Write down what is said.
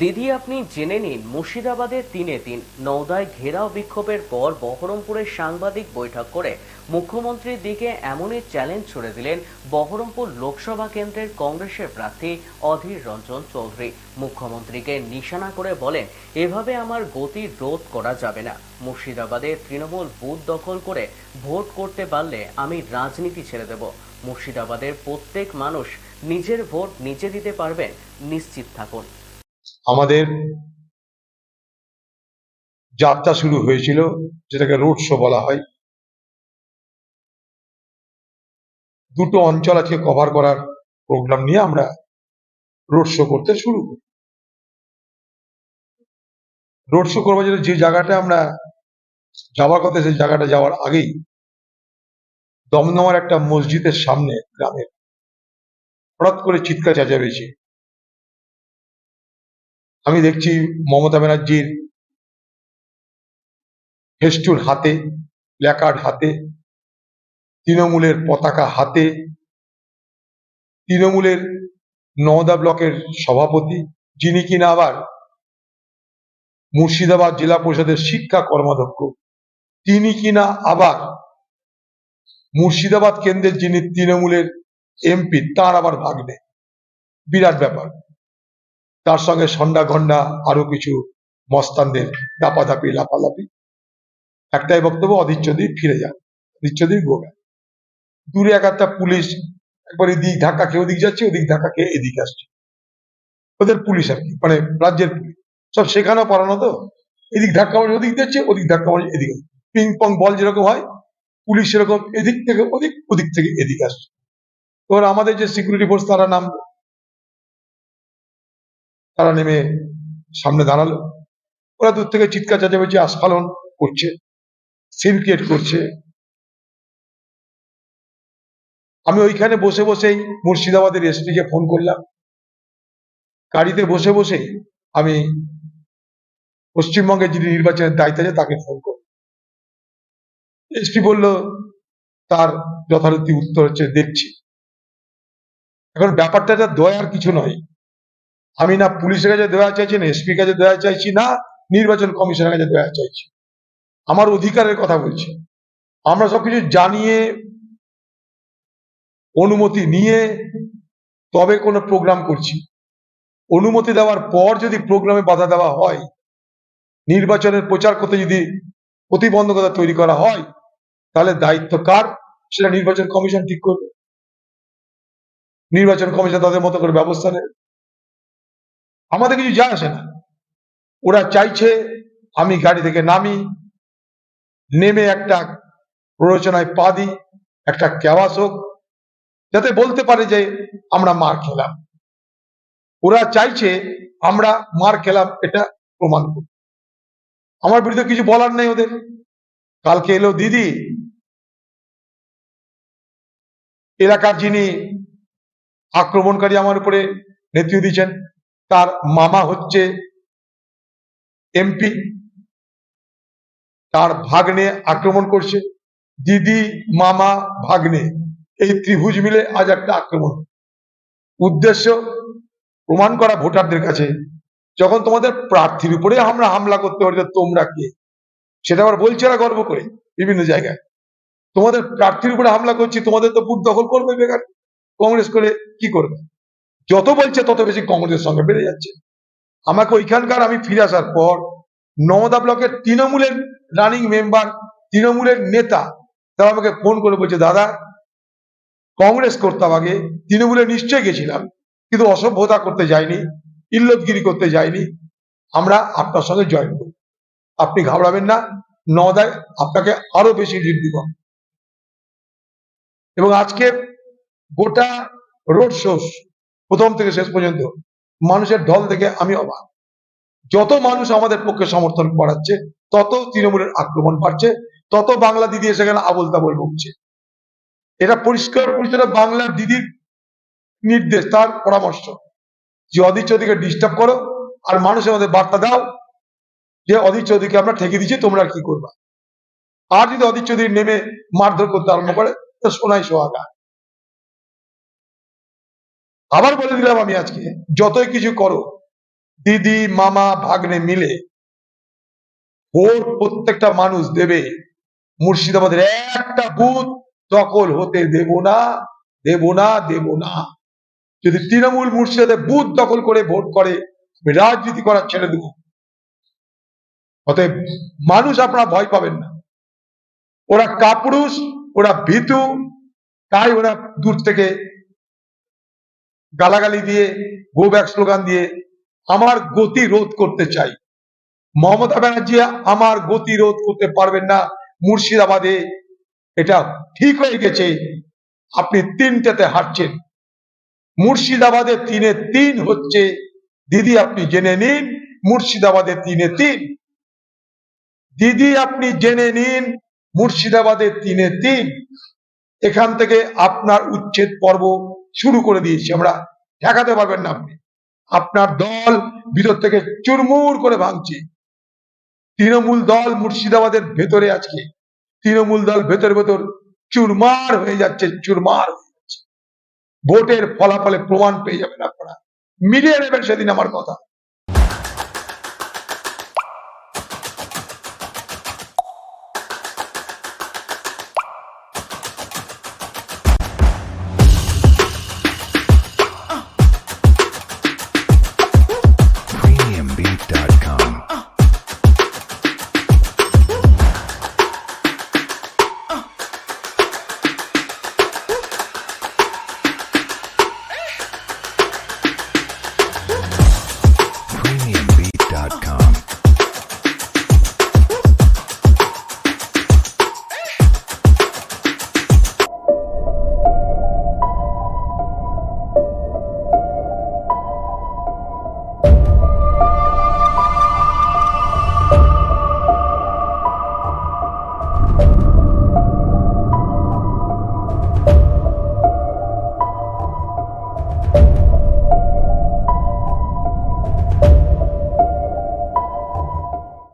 দিদি, আপনি জেনে নিন, মুর্শিদাবাদে তিনে তিন, নওদায় ঘেরাও বিক্ষোভের পর বহরমপুরে সাংবাদিক বৈঠক করে মুখ্যমন্ত্রীর দিকে এমনই চ্যালেঞ্জ ছুড়ে দিলেন বহরমপুর লোকসভা কেন্দ্রের কংগ্রেসের প্রার্থী অধীর রঞ্জন চৌধুরী। মুখ্যমন্ত্রীকে নিশানা করে বলেন, এভাবে আমার গতি রোধ করা যাবে না। মুর্শিদাবাদে তৃণমূল বুথ দখল করে ভোট করতে পারলে আমি রাজনীতি ছেড়ে দেব। মুর্শিদাবাদের প্রত্যেক মানুষ নিজের ভোট নিজে দিতে পারবেন। নিশ্চিত থাকুন। আমাদের যাত্রা শুরু হয়েছিল, যেটাকে রোড শো বলা হয়। দুটো অঞ্চল আজকে কভার করার প্রোগ্রাম নিয়ে আমরা রোড শো করতে শুরু করি। রোড শো করবার জন্য যে জায়গাটা আমরা যাওয়ার কথা, সেই জায়গাটা যাওয়ার আগেই দমদমার একটা মসজিদের সামনে গ্রামের হঠাৎ করে চিৎকার চেঁচামেচি। আমি দেখছি মমতা ব্যানার্জির ফেস্টুন হাতে, প্ল্যাকার্ড হাতে, তৃণমূলের পতাকা হাতে, তৃণমূলের নওদা ব্লকের সভাপতি, যিনি কিনা আবার মুর্শিদাবাদ জেলা পরিষদের শিক্ষা কর্মাধ্যক্ষ, তিনি কিনা আবার মুর্শিদাবাদ কেন্দ্রের যিনি তৃণমূলের এমপি, তার আবার ভাগ ভাগ্নে। বিরাট ব্যাপার। তার সঙ্গে সন্ডা ঘন্ডা আরও কিছু মস্তানদের দাপাদাপি লাপালাপি একটাই বক্তব্য, অধীর ফিরে যান। অধীর চৌধুরী গোবে দূরে এক একটা পুলিশ, একবার এদিক ধাক্কা খেয়ে ওদিক যাচ্ছে, ওদিক ধাক্কা খেয়ে এদিকে আসছে। ওদের পুলিশ আর কি মানে রাজ্যের পুলিশ। সব সেখানেও পড়ানো তো? এদিক ধাক্কা মারে ওদিক দিচ্ছে ওদিক ধাক্কা মারে এদিকে পিং পং বল যেরকম হয়, পুলিশ সেরকম এদিক থেকে ওদিক ওদিক থেকে এদিকে আসছে। এবার আমাদের যে সিকিউরিটি ফোর্স তারা নাম তারা নেমে সামনে দাঁড়াল। ওরা দূর থেকে চিৎকার চেঁচামেচি, আস্ফালন করছে সিন ক্রিয়েট করছে। আমি ওইখানে বসে বসেই মুর্শিদাবাদের এসপি কে ফোন করলাম। গাড়িতে বসে বসেই আমি পশ্চিমবঙ্গের যিনি নির্বাচনের দায়িত্ব আছে তাকে ফোন করলাম। এসপি বলল, তার যথারীতি উত্তর হচ্ছে দেখছি। এখন ব্যাপারটা দয়ার কিছু নয়। আমি না পুলিশের কাছে দেওয়া চাইছি না এসপি কাছে দেওয়া চাইছি না নির্বাচন কমিশনের কাছে দেওয়া চাইছি। আমার অধিকারের কথা বলছি। আমরা সবকিছু জানিয়ে, অনুমতি নিয়ে তবে কোনো প্রোগ্রাম করছি। অনুমতি দেওয়ার পর যদি প্রোগ্রামে বাধা দেওয়া হয়, নির্বাচনের প্রচার করতে যদি প্রতিবন্ধকতা তৈরি করা হয়, তাহলে দায়িত্ব কার? সেটা নির্বাচন কমিশন ঠিক করবে। নির্বাচন কমিশন তাদের মতো করে ব্যবস্থা নেবে। আমাদের কিছু যায় আসে না। ওরা চাইছে আমি গাড়ি থেকে নামি, নেমে একটা প্ররোচনায় পা দিই, একটা ক্যাওয়াস হোক, যাতে বলতে পারে যে আমরা মার খেলাম। ওরা চাইছে আমরা মার খেলাম, এটা প্রমাণ করব আমার বিরুদ্ধে কিছু বলার নেই ওদের। কালকে এলো দিদি। এলাকার যিনি আক্রমণকারী আমার উপরে নেতৃত্ব দিচ্ছেন তার মামা হচ্ছে এমপি। তার ভাগ্নে আক্রমণ করছে। দিদি, মামা, ভাগ্নে, এই ত্রিভুজ মিলে আজ একটা আক্রমণ। উদ্দেশ্য, প্রমাণ করা ভোটারদের কাছে, যখন তোমাদের প্রার্থীর উপরে আমরা হামলা করতে পারি তোমরা কে? সেটা আবার বলছে না গর্ব করে, বিভিন্ন জায়গায়। তোমাদের প্রার্থীর উপরে হামলা করছি, তোমাদের তো বুথ দখল করবে বেকার। কংগ্রেস করে কি করবে? যত বলছে তত বেশি কংগ্রেসের সঙ্গে বেড়ে যাচ্ছে। আমাকে ওইখানকার আমি ফিরে আসার পর নওদা ব্লকের তৃণমূলের রানিং মেম্বার তৃণমূলের নেতা, তারা আমাকে ফোন করে বলছে, দাদা, কংগ্রেস করতাম আগে, তৃণমূলে নিশ্চয়ই গেছিলাম, কিন্তু অসভ্যতা করতে যাইনি, ইল্লতগিরি করতে যাইনি। আমরা আপনার সঙ্গে জয়েন করব। আপনি ঘাবড়াবেন না নদায় আপনাকে আরও বেশি লিড দিব এবং আজকে গোটা রোড শোস প্রথম থেকে শেষ পর্যন্ত মানুষের ঢল থেকে আমি অবাক। যত মানুষ আমাদের পক্ষে সমর্থন করাচ্ছে তত তৃণমূলের আক্রমণ বাড়ছে, তত বাংলা দিদি এসে গেলে আবল তাবল বকছে। এটা পরিষ্কার পরিচ্ছন্ন বাংলার দিদির নির্দেশ, তার পরামর্শ। যে অধীর চৌধুরীকে ডিস্টার্ব করো আর মানুষের মধ্যে বার্তা দাও যে অধীর চৌধুরীকে আমরা ঠেকে দিচ্ছি, তোমরা কি করবা। আর যদি অধীর চৌধুরী নেমে মারধর করতে আরম্ভ করে, তো সোনাই সোহাগা। আবার বলে দিলাম আমি আজকে, যতই কিছু করো, দিদি, মামা, ভাগ্নে মিলে ভোট প্রত্যেকটা মানুষ দেবে, মুর্শিদাবাদের একটা বুথ দখল হতে দেব না দেব না দেব না। যদি তৃণমূল মুর্শিদাবাদে বুথ দখল করে ভোট করে রাজনীতি করা ছেড়ে দেব। অতএব মানুষ আপনারা ভয় পাবেন না। ওরা কাপুরুষ, ওরা ভীতু, তাই ওরা দূর থেকে গালাগালি দিয়ে গো ব্যাক স্লোগান দিয়ে আমার গতি রোধ করতে চাই। মমতা ব্যানার্জি আমার গতি রোধ করতে পারবেন না মুর্শিদাবাদে। এটা ঠিক হয়ে গেছে। আপনি তিনটাতে হারছেন মুর্শিদাবাদে তিনে তিন হচ্ছে। দিদি, আপনি জেনে নিন, মুর্শিদাবাদে তিনে তিন। দিদি, আপনি জেনে নিন, মুর্শিদাবাদে তিনে তিন। এখান থেকে আপনার উচ্ছেদ পর্ব শুরু করে দিয়েছি আমরা। ঠেকাতে পারবেন না আপনি। আপনার দল ভিতর থেকে চুরমুর করে ভাঙছে। তৃণমূল দল মুর্শিদাবাদের ভেতরে আজকে। তৃণমূল দল ভেতর ভেতর চুরমার হয়ে যাচ্ছে, চুরমার হয়ে যাচ্ছে। ভোটের ফলাফলে প্রমাণ পেয়ে যাবেন আপনারা। মিলিয়ে নেবেন সেদিন আমার কথা।